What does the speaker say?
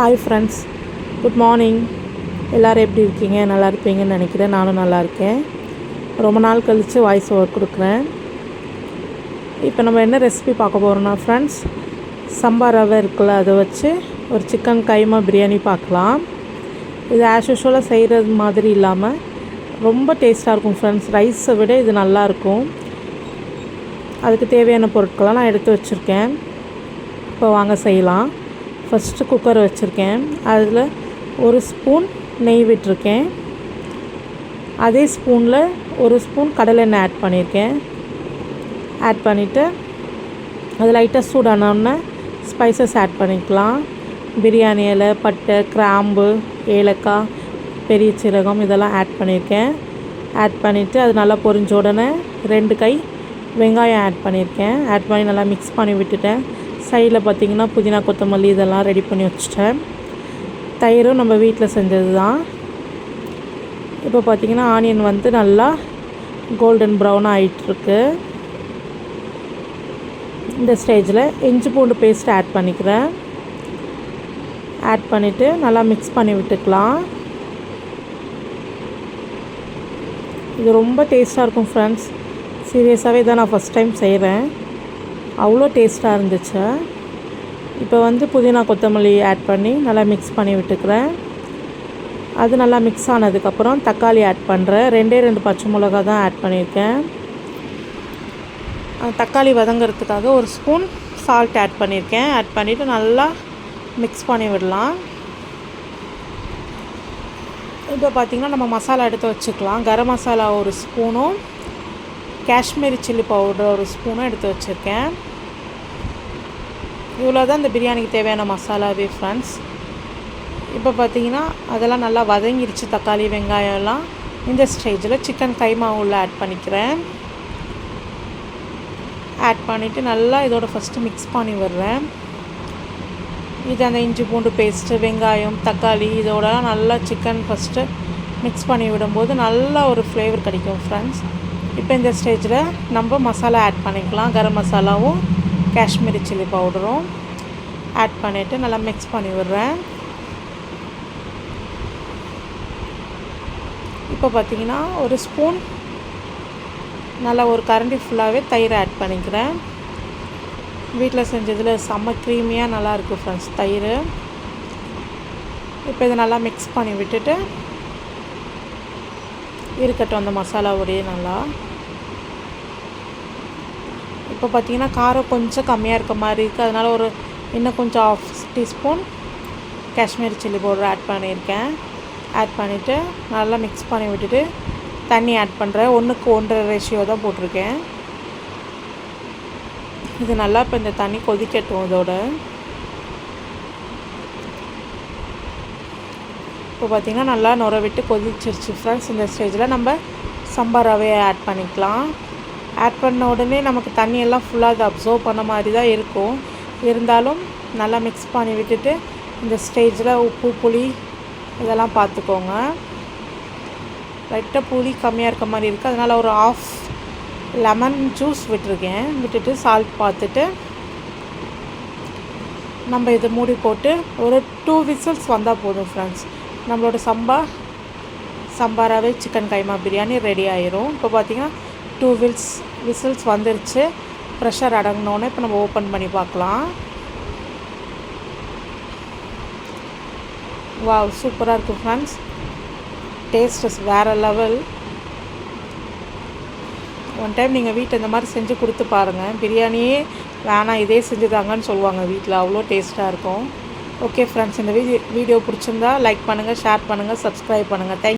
Hi friends good morning எல்லோரும் எப்படி இருக்கீங்க? நல்லா இருப்பீங்கன்னு நினைக்கிறேன். நானும் நல்லா இருக்கேன். ரொம்ப நாள் கழித்து வாய்ஸ் ஓவர் கொடுக்குறேன். இப்போ நம்ம என்ன ரெசிபி பார்க்க போகிறோம்னா ஃப்ரெண்ட்ஸ் சம்பா ரவை இருக்குல்ல அதை வச்சு ஒரு சிக்கன் கைமா பிரியாணி பார்க்கலாம். இது ஆஸ் யூஷுவலாக செய்கிறது மாதிரி இல்லாமல் ரொம்ப டேஸ்ட்டாக இருக்கும் ஃப்ரெண்ட்ஸ் ரைஸை விட இது நல்லாயிருக்கும் அதுக்கு தேவையான பொருட்களெலாம் நான் எடுத்து வச்சுருக்கேன். இப்போ வாங்க செய்யலாம். ஃபஸ்ட்டு குக்கர் வச்சுருக்கேன். அதில் ஒரு ஸ்பூன் நெய் விட்டுருக்கேன். அதே ஸ்பூனில் ஒரு ஸ்பூன் கடலெண்ணெய் ஆட் பண்ணியிருக்கேன் ஆட் பண்ணிவிட்டு அது லைட்டாக சூடானோடனே ஸ்பைசஸ் ஆட் பண்ணிக்கலாம். பிரியாணி இலை பட்டை கிராம்பு ஏலக்காய் பெரிய சீரகம் இதெல்லாம் ஆட் பண்ணியிருக்கேன் ஆட் பண்ணிவிட்டு அது நல்லா பொரிஞ்ச உடனே ரெண்டு கை வெங்காயம் ஆட் பண்ணியிருக்கேன் ஆட் பண்ணி நல்லா மிக்ஸ் பண்ணி விட்டுட்டேன். சைடில் பார்த்திங்கன்னா புதினா கொத்தமல்லி இதெல்லாம் ரெடி பண்ணி வச்சுட்டேன். தயிரும் நம்ம வீட்டில் செஞ்சது தான். இப்போ பார்த்திங்கன்னா ஆனியன் வந்து நல்லா கோல்டன் ப்ரௌன் ஆகிட்டுருக்கு இந்த ஸ்டேஜில் இஞ்சி பூண்டு பேஸ்ட் ஆட் பண்ணிக்கிறேன். ஆட் பண்ணிவிட்டு நல்லா மிக்ஸ் பண்ணி விட்டுக்கலாம். இது ரொம்ப டேஸ்ட்டாக இருக்கும் ஃப்ரெண்ட்ஸ் சீரியஸாகவே தான் நான் ஃபஸ்ட் டைம் செய்கிறேன் அவ்வளோ டேஸ்ட்டாக இருந்துச்சு. இப்போ வந்து புதினா கொத்தமல்லி ஆட் பண்ணி நல்லா மிக்ஸ் பண்ணி விட்டுக்கிறேன். அது நல்லா மிக்ஸ் ஆனதுக்கப்புறம் தக்காளி ஆட் பண்ணுறேன் ரெண்டே ரெண்டு பச்சை மிளகா தான் ஆட் பண்ணியிருக்கேன். தக்காளி வதங்கிறதுக்காக ஒரு ஸ்பூன் சால்ட் ஆட் பண்ணியிருக்கேன். ஆட் பண்ணிவிட்டு நல்லா மிக்ஸ் பண்ணி விடலாம். இப்போ பார்த்திங்கன்னா நம்ம மசாலா எடுத்து வச்சுக்கலாம். கரம் மசாலா ஒரு ஸ்பூனும் காஷ்மீரி சில்லி பவுடர் ஒரு ஸ்பூனும் எடுத்து வச்சுருக்கேன். இவ்வளோ தான் இந்த பிரியாணிக்கு தேவையான மசாலாவே ஃப்ரெண்ட்ஸ் இப்போ பார்த்தீங்கன்னா அதெல்லாம் நல்லா வதங்கிருச்சு தக்காளி வெங்காயம்லாம் இந்த ஸ்டேஜில் சிக்கன் கைமா உள்ள ஆட் பண்ணிக்கிறேன். ஆட் பண்ணிவிட்டு நல்லா இதோட ஃபஸ்ட்டு மிக்ஸ் பண்ணி விடுறேன். இது அந்த இஞ்சி பூண்டு பேஸ்ட்டு வெங்காயம் தக்காளி இதோடலாம் நல்லா சிக்கன் ஃபஸ்ட்டு மிக்ஸ் பண்ணி விடும்போது நல்லா ஒரு ஃப்ளேவர் கிடைக்கும் ஃப்ரெண்ட்ஸ் இப்போ இந்த ஸ்டேஜில் நம்ம மசாலா ஆட் பண்ணிக்கலாம். கரம் மசாலாவும் காஷ்மீரி சில்லி பவுடரும் ஆட் பண்ணிவிட்டு நல்லா மிக்ஸ் பண்ணி விடுறேன். இப்போ பார்த்தீங்கன்னா ஒரு ஸ்பூன் நல்லா ஒரு கரண்டி ஃபுல்லாகவே தயிர் ஆட் பண்ணிக்கிறேன். வீட்டில் செஞ்சதில் செம்ம க்ரீமியாக நல்லாயிருக்கு ஃப்ரெண்ட்ஸ் தயிர். இப்போ இதை நல்லா மிக்ஸ் பண்ணி விட்டுட்டு இருக்கட்டும் அந்த மசாலாவோடையே நல்லா. இப்போ பார்த்தீங்கன்னா காரம் கொஞ்சம் கம்மியாக இருக்க மாதிரி இருக்குது அதனால் ஒரு இன்னும் கொஞ்சம் half teaspoon Kashmiri chilli powder add பண்ணியிருக்கேன். ஆட் பண்ணிவிட்டு நல்லா மிக்ஸ் பண்ணி விட்டுட்டு தண்ணி ஆட் பண்ணுறேன் ஒன்றுக்கு ஒன்றரை ரேஷியோ தான் போட்டிருக்கேன். இது நல்லா இப்போ இந்த தண்ணி கொதிக்கட்டும் இதோட. இப்போ பார்த்திங்கன்னா நல்லா நுர விட்டு கொதிச்சிருச்சு ஃப்ரெண்ட்ஸ் இந்த ஸ்டேஜில் நம்ம சம்பா ரவையை ஆட் பண்ணிக்கலாம். ஆட் பண்ண உடனே நமக்கு தண்ணியெல்லாம் ஃபுல்லாக அதை அப்சர்வ் பண்ண மாதிரி தான் இருக்கும். இருந்தாலும் நல்லா மிக்ஸ் பண்ணி விட்டுட்டு இந்த ஸ்டேஜில் உப்பு புளி இதெல்லாம் பார்த்துக்கோங்க. லைட்டாக புளி கம்மியாக இருக்க மாதிரி இருக்குது அதனால் ஒரு ஆஃப் லெமன் ஜூஸ் விட்டுருக்கேன். விட்டுட்டு சால்ட் பார்த்துட்டு நம்ம இதை மூடி போட்டு ஒரு டூ விசில்ஸ் வந்தால் போதும் ஃப்ரெண்ட்ஸ் நம்மளோட சம்பா சம்பாராகவே சிக்கன் கைமா பிரியாணி ரெடி ஆயிரும். இப்போ பார்த்திங்கன்னா டூ வில்ஸ் விசில்ஸ் வந்துருச்சு. ப்ரெஷர் அடங்கினோன்னே இப்போ நம்ம ஓப்பன் பண்ணி பார்க்கலாம். வா சூப்பராக இருக்குது ஃப்ரெண்ட்ஸ் டேஸ்டஸ் வேறு லெவல் ஒன் டைம் நீங்கள் வீட்டை இந்த மாதிரி செஞ்சு கொடுத்து பாருங்கள் பிரியாணியே வேணாம் இதே செஞ்சு தாங்கன்னு சொல்லுவாங்க வீட்டில் அவ்வளோ டேஸ்ட்டாக இருக்கும். ஓகே ஃப்ரெண்ட்ஸ் இந்த வீடியோ வீடியோ பிடிச்சிருந்தா லைக் பண்ணுங்கள் ஷேர் பண்ணுங்கள் சப்ஸ்கிரைப் பண்ணுங்கள் தேங்க்